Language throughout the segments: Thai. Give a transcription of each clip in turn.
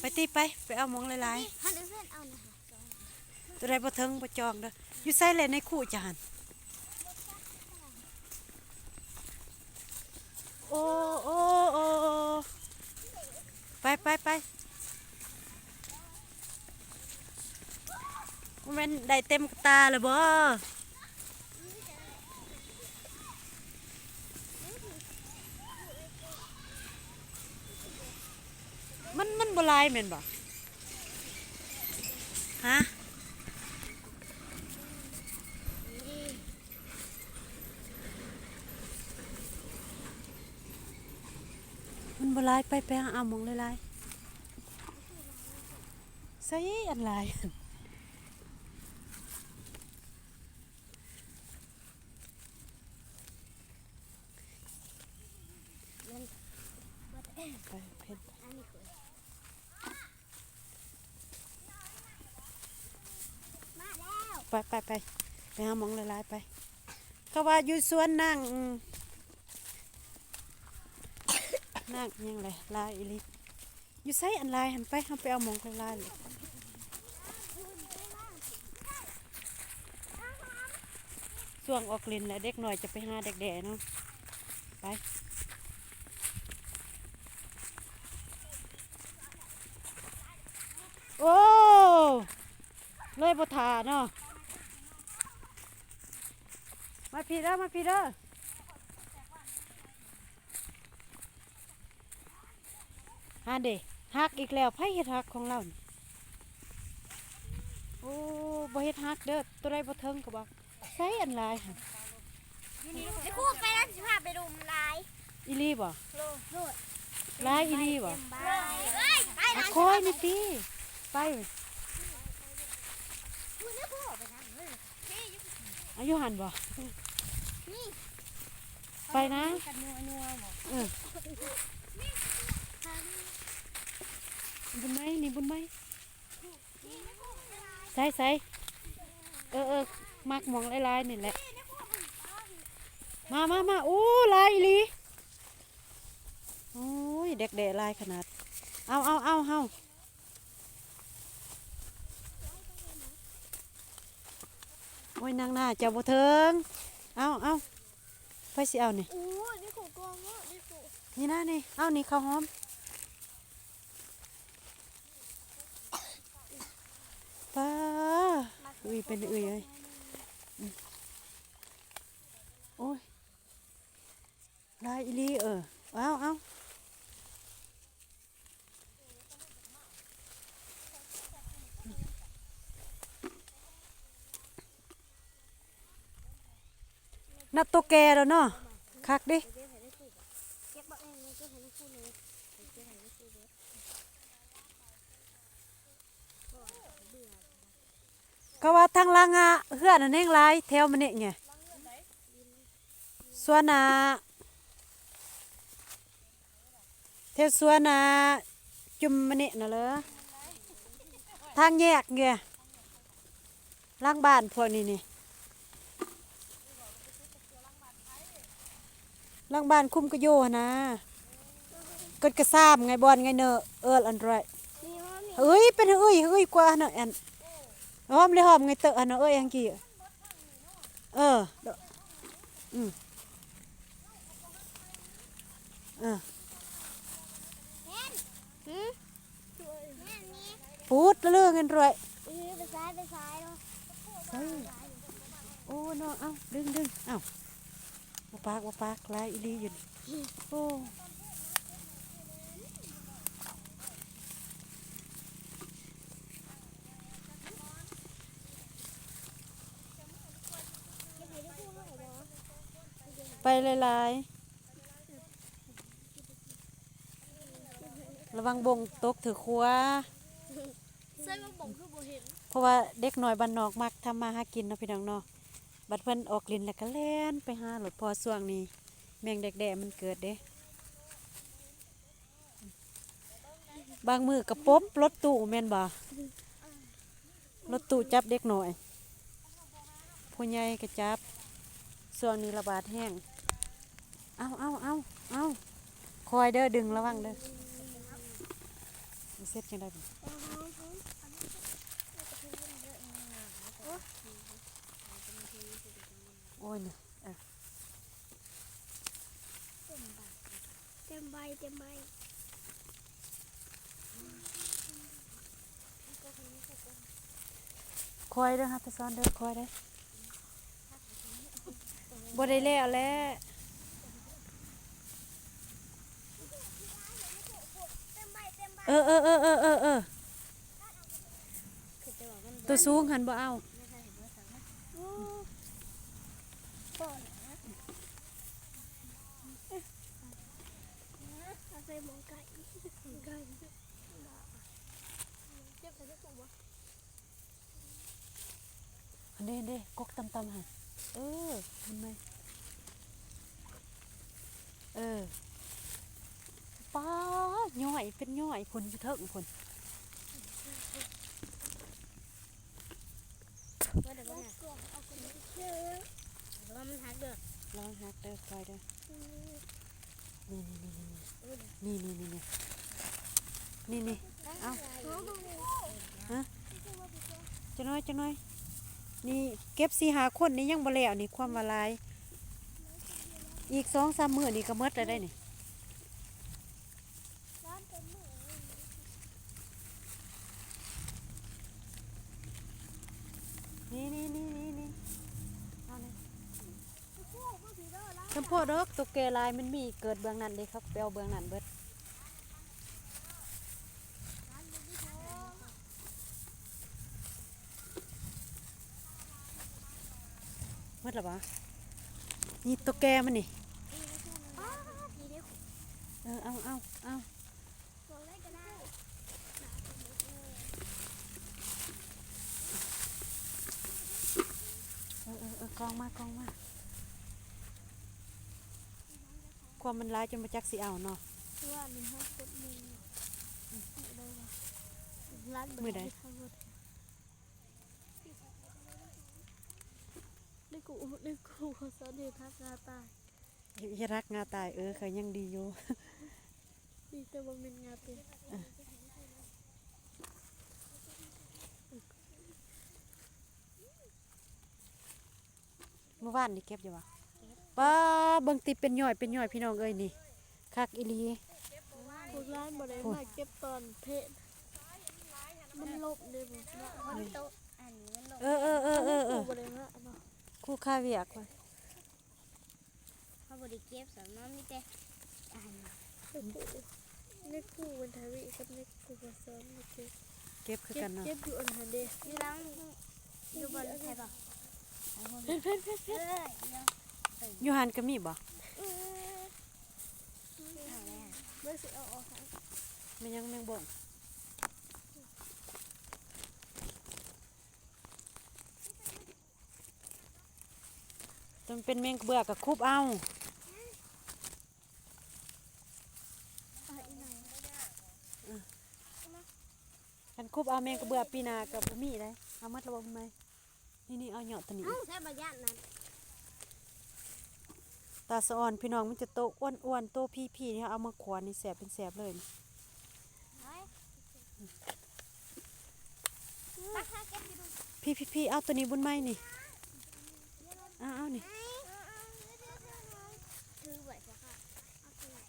ไปตีไป ไปเอาหมองหลายฮันเดอร์เซนเอานะคะๆตัวใดบ่เทิงบ่จองเด้ออยู่ใส่เลยในคู่จานโอ้โอ้โอ้โอ้ไปไปไปมันได้เต็มตาเลยบ่ มันมันบลายแม่นบ่ฮะมันบลายไปไปหาเอาหมองหลายๆใส่อันลาย ไปเพชร อันนี้คือมาแล้ว ไปไปไปไป หาหมองหลายๆไปเขาว่าอยู่สวนนั่งนั่งยังไงลายอีลิอยู่ใส่อันลายหันไปเขาไปเอาหมองลายๆเลยช่วงออกลินแหละเด็กหน่อยจะไปหาเด็กแด่เนาะไปโอ้เลยบทาเนาะ มาพี่เด้อมาพี่เด้อฮาเดฮักอีกแล้วไผเฮ็ดฮักของเรานี่โอ้บ่เฮ็ดฮักเด้อตัวใดบ่เทิงก็บอกใส่อันหลายหั่นไอ้คู่ไปแล้วสิพาไปดูมลายอีหลีบ่โลดโลดหลายอีหลีบ่บายเอ้ยไปอะนะคอยนี่ติไปคุณนี่คู่ไปนะเฮ้ยนี่อายุหันบ่นี่ ไปนะเออบุญไหมนี่บุญไหมใส่ใส่เออเออมักมองลายๆนี่แหละ มามามาโอ้ลายลีโอ้ยเด็กเดะลายขนาด เอาเอาเอาเฮาโอ้ยนางหน้าเจ้าบ่เทิง เอาเอาไปสิเอานี่โอ้ยนี่คู่กองเนาะนี่คู่นี่นะนี่ เอานี่ข้าวหอมป้าอุ้ยเป็นอุ้ยเลยอืมโอ้ยลายอีหลีเออเอาเอา นัดโตแกแล้วเนาะคักดิก็ว่าทางลางอะเฮือนอันเองหลายแถวมันนี่ไงสวนน่ะแถวสวนน่ะจุมมันนี่น่ะเหรอทางแยกไงล่างบ้านพวกนี้นี่ ล่างบ้านคุ้มกระโยหั่นนะกดกระซ้ำไงบอลไงเนอะเอิลอันไรนี่ว่ามีเฮ้ยเป็นเอ้ยเฮ้ยกว่าเนอะอันหอมเลยหอมไงเตอะอันเนอะเอ้ยอังกี้เออเด้ออืมเออหืมแม่นี่พูดเรื่องเงินรวยเออไปซ้ายไปซ้ายเนาะเฮ้ยโอ้เนาะเอ้าดึงดึงเอ้า บ่ปากบ่ปากลายอีหลีอยู่นี่โอ้ไปหลายๆระวังบงตกถือครัวใส่มาบ่งคือบ่เห็นเพราะว่าเด็กน้อยบ้านนอกมักทำมาหากินเนาะพี่น้องเนาะ บัดเพิ่นออกลินแล้วก็แล่นไปหาหลดพอส่วงนี้แมงแดกๆมันเกิดเด้ บางมือกระปบรถตู้แม่นบ่รถตู้จับเด็กหน้อยผู้ใหญ่ก็จับ ส่วงนี้ระบาดแห้ง เอาเอาเอาเอาคอยเด้อดึงระวังเด้อเสร็จจังได้บ่ เอาไว้พุ่นอันนี้ก็จะเป็นเรื่องเยอะนะโอ้ โอ้ยนี่เออเต็มใบเต็มใบคอยเด้อฮะตะซอนเด้อคอยเด้อบ่ได้แล้วแหล้วเต็มใบเต็มใบเออเออเออเออเออเออคือจะบอกมันตัวสูงหันบ่เอา ไม่ใช่เห็นว่าสามารถโอ้ก่ อนนะเอาใส่หมองไก่ไก่เจ็บใส่ได้ถูกปะอันนี้เด้กกตำๆหั่นเออมันไหมเออป้าย่อยเป็นย่อยพุ่นเถิงพุ่นเดี๋ยวว่าเอาคนนี้เชื่อว่ามันหักเด้อระวังหักเด้อคอยเด้อนี่นี่นี่นี่นี่นี่นี่นี่เอาฮะจะน้อยจะน้อยนี่เก็บสีหาคนนี่ยังบ่แล้วนี่ความวาลาย อีกสองสามมื้อนี่ก็หมดแล้วได้นี่ ร้านเต็มมือ นี่นี่นี่นี่นี่เอาเลย คู่ก็ถือได้แล้ว ชมพูดอก ตุกแกลายมันมีเกิดเบื้องนั้นเด้เขาก็ไปเอาเบื้องนั้นเบิดร้านเป็นที่ทองหมดแล้วบ่นี่ตุกแกมันนี่อ๋อทีเดียวเออเอาเอาเอา มองได้ก็ได้ เออเออเออกองมากองมา ความมันร้ายจนมาจักสิเอาเนาะว่าหนึ่งห้าสิบหนึ่งได้ว่ะร้านเบอมื้อใดร์ทั้งหมดได้กูได้กูขอสอนเด็กทักงาตายอย่ารักงาตายเออเคยยังดีอยู่ดีแต่ว่าเป็นงาเป็นเมื่อวานนี่เก็บอยู่วะ ป้าเบิ่งติเป็นย่อยเป็นย่อยพี่น้องเอ้ยนี่คักอีหลีพวกร้านบ่ได้มาเก็บตอนเพะมันลบเลยบ่เนาะมันโตอันนี้มันลบเออเออเออเออเออบ่ได้มาเนาะคู่ค่าเวียกว่ะเขาบ่ได้เก็บสำน้ำมีแต่อันนี่คู่วันทวีกับนี่คู่ผสมนี่เก็บเก็บคือเก็กับนเนาะเก็บอยู่อันหันเด้อยู่หลังอยู่บนใช่ป่ะเพชรเพชรเพชรเพชรอ ยู่หันก็มีบ่เมื่อสิเอาออกให้มันยังแมงบ่งจนเป็นแมงเบื่อกับคุบเอาเอาอีหน่อยกันคุบเอาแมงกระเบื่อปีหนากับบ่มีเลยเอามัดระบบไหมนี่นี่เอาเหยาะตัวนี้เอ้าใช่บ่ย่านนั้น ตาสะอ่อนพี่น้องมันจะโตอ้วนอวนๆโตพี่พี่นี่เอามาขวานนี่แสบเป็นแสบเลยพี่พี่พี่เอาตัวนี้บนไม้นี่เอาเอานี่ถือไว้ซะค่ะเอาไปไว้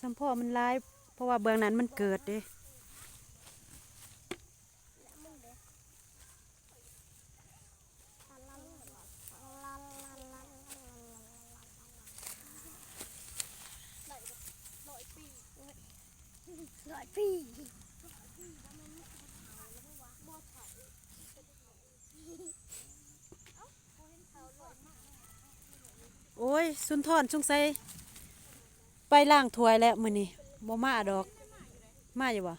สัมพ่อมันลาย เพราะว่าเบื้องนั้นมันเกิดเด้ สุนทรสงสัไปล่างถวยแล้วมื้อนี่บ่มาดอก มาอยู่บ่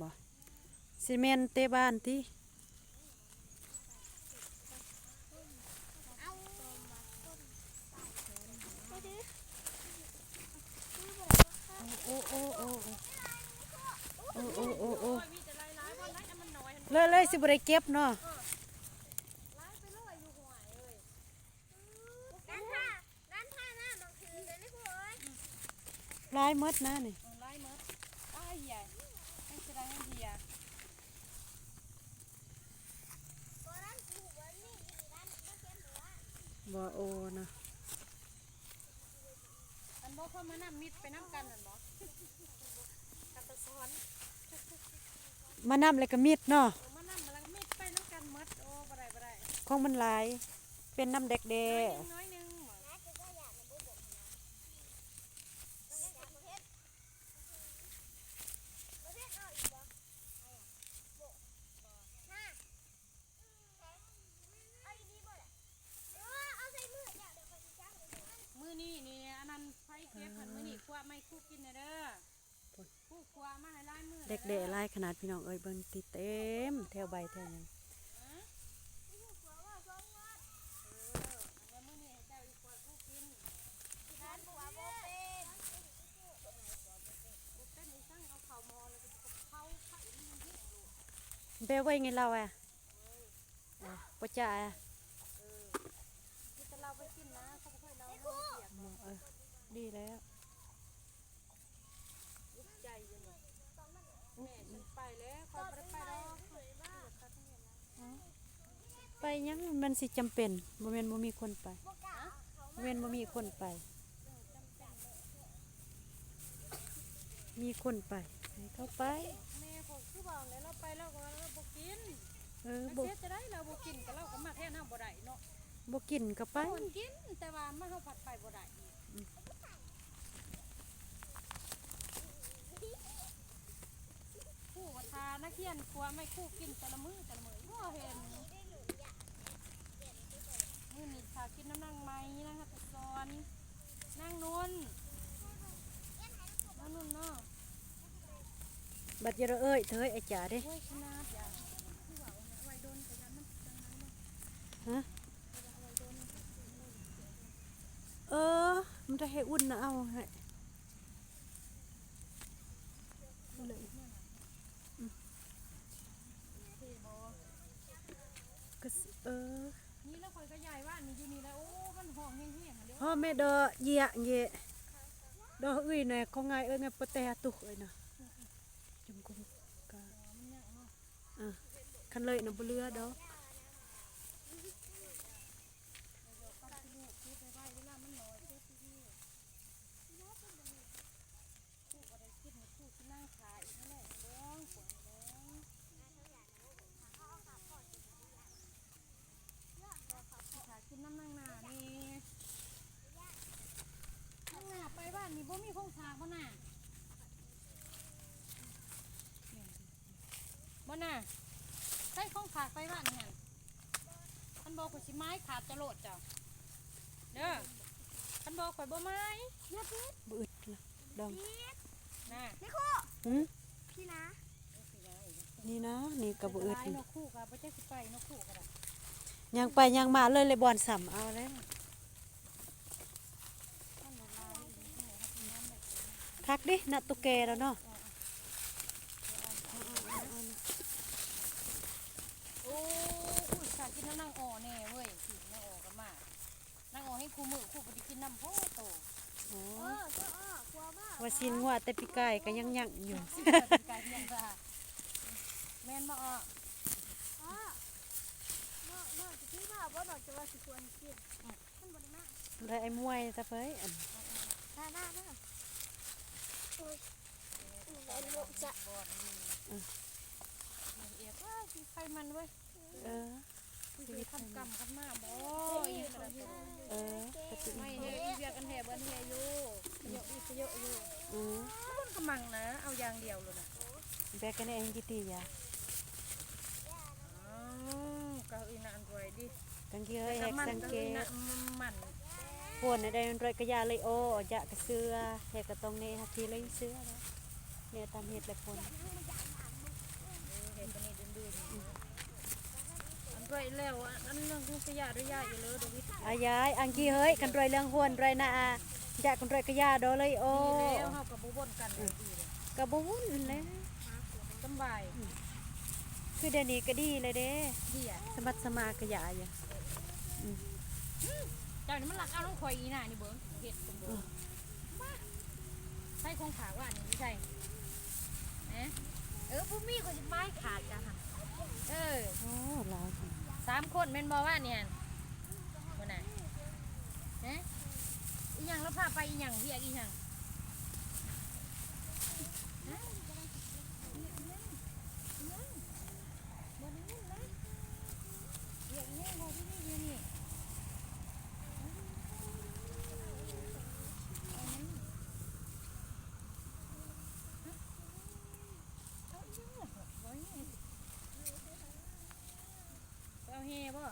บ่ซีเมนเตบ้านที่โอ้โอ้โอ้โอ้โอ้โอ้โอ้เลยเลยสิบริเก็บเนาะ ลยนะคุณเอ้ยลลายหมดนะนี่เออไล่หมดอ้ายเหี้ยให้แสดงให้เหี้ยบ่โอนะอันบ่เข้ามานำมิดไปนํกันนั่นบ่กับตะซ้อนมานำเลยก็มีดเนาะเออมานำมาแล้วก็มิดไปนํกันหมดโอ้บ่ได้บ่ได้ของมันหลายเป็นน้ำเด็กเด น้อยหนึงน้อยหนึงหมอ มือนี่นี่อันนั้นไฟเก็บหันมือนี่ครัวไม่คู่กินนะเด้อคู่ครัวมาให้ลายมือ เด็กเดหลายขนาดพี่น้องเอ้ยเบิ่งติเต็มแถวใบแถวหยังเอออันนี้มือนี่ให้เจ้าอีกครัวคู่กินกูเต้นอีสั่งเอาข้าวหมอแล้วก็เผาไข่มันยังเหี้ยลูกเบลไว้ไงเราอะเออบ่จ่าอะที่จะเราไปกินนะเขาบ่เคยเราเนาะเปียก เออดีแล้ว ลูกใจอยู่เนาะแม่ฉันไปแล้วคอยบ่ไปไปดอก ไปยังมันสิจำเป็นบ่แม่นบ่มีคนไปบ่แม่นบ่มีคนไป มีคนไปให้เขาไปแม่ผมคือบอกแล้วเราไปแล้วก็เราบ่กินเออมันบ่เสียจะได้เราบ่กินก็เราก็มาแทนเฮาบ่ได้เนาะบ่กินก็ไปคนกินแต่ว่ามาเฮาผัดไปบ่ได้อีกคู่ว่าทานักเรียนครัวไม่คู่กินแต่ละมื้อแต่ละมื้อบ่เห็นมื้อนี้ทากินน้ำนางไม้นะคะตะซอนนางนุ่นนางนุ่นเนาะ บัดเยอะเอ้ยเธอไอ้จ๋าด้โอ้ยขนาดอย่าคือว่าเอาไว้โดนก็ยันมันจังนั้นเนาะฮะเออ มันจะให้อุ่นนะเอาให้ก็เออนี่แล้วข่อยก็ยายว่านี่อยู่นี่แล้วโอ้ มันห้องแห้งๆอะเด้อพ่อแม่เดอเยียเหยะดออุ้ยน่ะเขาไงเอ้ยไงปะแต่ตุกเอ้ยนะจมกุมกะ มันเนี่ยเนาะ อะ คันเลยน่ะบ่เรือดอกปัดลูกคิดไปลามันน้อเด้อคู่บ่ได้คิดให้คู่สินั่งขายอีกนั่นแหละเด้องปวดแรงขายกินน้ำนั่งหนานี่นั่งหนาไปบ้านนี่บ่มีคงทาบ่น่ะบ่น่ะ ใส่ของฝากไปบ้านนี่หั่นคันบอกข่อยสิไม้ขาดจะโลดจ้ะเด้อคันบอกข่อยบ่ไม้บ่อึดละดองน่ะหืมพี่นะนี่นะนี่ก็บ่อึดไปนี่นกคู่กับบ่จักสิไปนกคู่ก็ได้ยังไปยังมาเลยเลยบอนสัมเอาแล้วท่านละลายอีกนี่ครับพี่น้ำแบบคักดินัดตุกแกแล้วเนาะ โอ้อุ้ยขากินน้ำนางอ่อแน่เว้ยสินางอ่อกันมากนางอ่อ ให้คู่มือคู่บ่ได้กินน้ำโพโตโอ้เออเจ้าอ้อกลัวมากว่าสินงัวแต่ปีกายก็ยังยังอยู่เป็นกายเพียงซะแม่นบ่อ่ออ้อเนาะเนาะจะคิดว่าบ่ดอกจะว่าสิควรกินมันบ่ได้มากได้ไอ้มวยตะเฟยอันหน้าหน้าหน้าโอ้ยไหนลูกจะบ่นี่เอียดว่าสิใครมันเว้ยเออชีวิตทำกรรมกันมาบ่อีกระดับ เออปฏิไม่เฮ็ดอีเวียกันแห่เบิ้นแห่อยู่เยอะอีกเยอะอยู่อือมันกำลังนะ เอาอย่างเดียวเลยนะแบกกันเองกี่ตียาอ้าวก็อีนานรวยดิตังเกยแหกมันสังก็เกอีตนะมันพวนได้รอยกระยาเลยโอจะกระเสือแหกกระตรงนี้ฮะทีเลยเสือแล้วเนี่ยตามเหตุและผล เห็นตัวนี้ดื้ออัน รวยแล้วอันเรื่องกุศยาด้วยยาอยู่เลยดวิดอายายอังกี้เฮ้ยกันรอยเรื่องหวนรอยนาอาจะกันรอยกระยาดอเลยโอดีแล้วเฮากับบ่บ่นกันเลยดีเลยกระบุนเลยสำบายคือเดี๋ยวนี้ก็ดีเลยเด้ดีอะสมัติสมากระยาอย่าเจ้านี่มันหลักเอาน้องข่อยอีน่ะนี่เบิ่งเฮ็ดตรงเบิ่งมาใช้ส่ของฝากว่านี่ใช่เอ๊ะเออผู้มีคนสิไม้ขาดจ้ะค่ะเออโอ้หลายคน สามคนเมนบอว่าเนี่ยคนไหนเอ๊ะอีหยังแล้วพาไปอีหยังเรียกอีหยังฮะอีหยังอีหยังอีหยังบ่ได้ยินนะเรียกอีหยังบ่ได้ยินเดี๋ยวนี่เอาหยังฮะเอาอีหยังล่ะบ่อีหยังไป เอาเฮบ่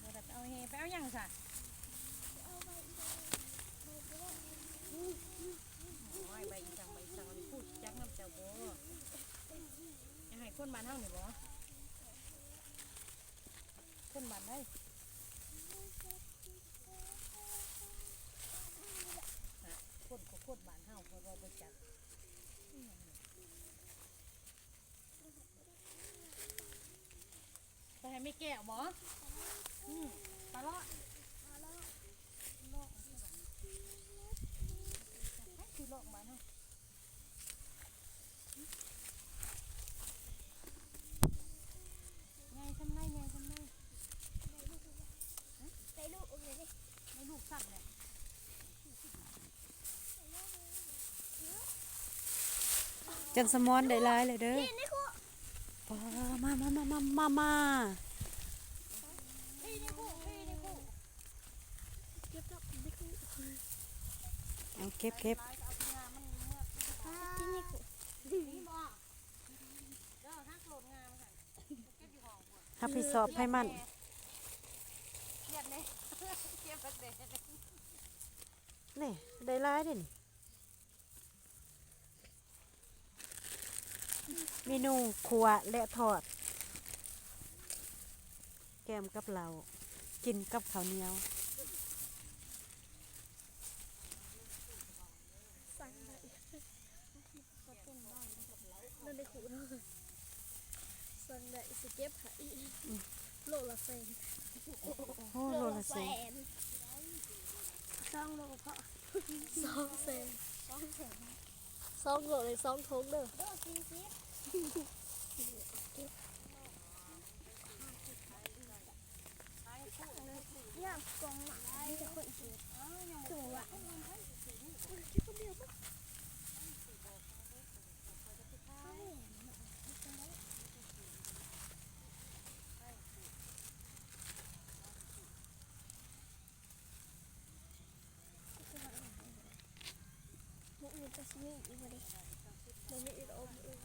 เราจะเอาเฮไปเอาหยังซะโอ้ยใบอีสังใบอีสังมันพูดจักน้ำเจ้าบ่จะให้คนบ้านเฮานี่บ่คนบ้านได้คนก็คนบ้านเฮาเพราะว่าบ่จักอิหยังนี่ไป ให้ไม่แก้วบ่อืมปลาเลาะคือโลกมันเนาะไงทำไรไงทำไรไปลูกเลยดิไม่ลูกสัตว์เลยจันสมอนได้หลายเลยเด้อมามามามามามา เก็บอยู่ห้องบ่รับผิดชอบให้มันเครียดเลยเครียดประเด็นนี่ได้หลายด้นี่เมนูขัวและทอด แกมกับเรา กินกับข้าวเหนียว สั่งได้นั่นได้ครูเนาะสั่งได้สเก็บหายโลละ แสนโอ้โลละแสนสองโลเพาะสองแสนสองแสนสองโลเลยสองทงเด้อโลสี่สิบย่างกองหมาไม่จะคนเสียตัวอะคิดคนเดียวป มีอีกบ่ดิบ่มีอีกอมอีก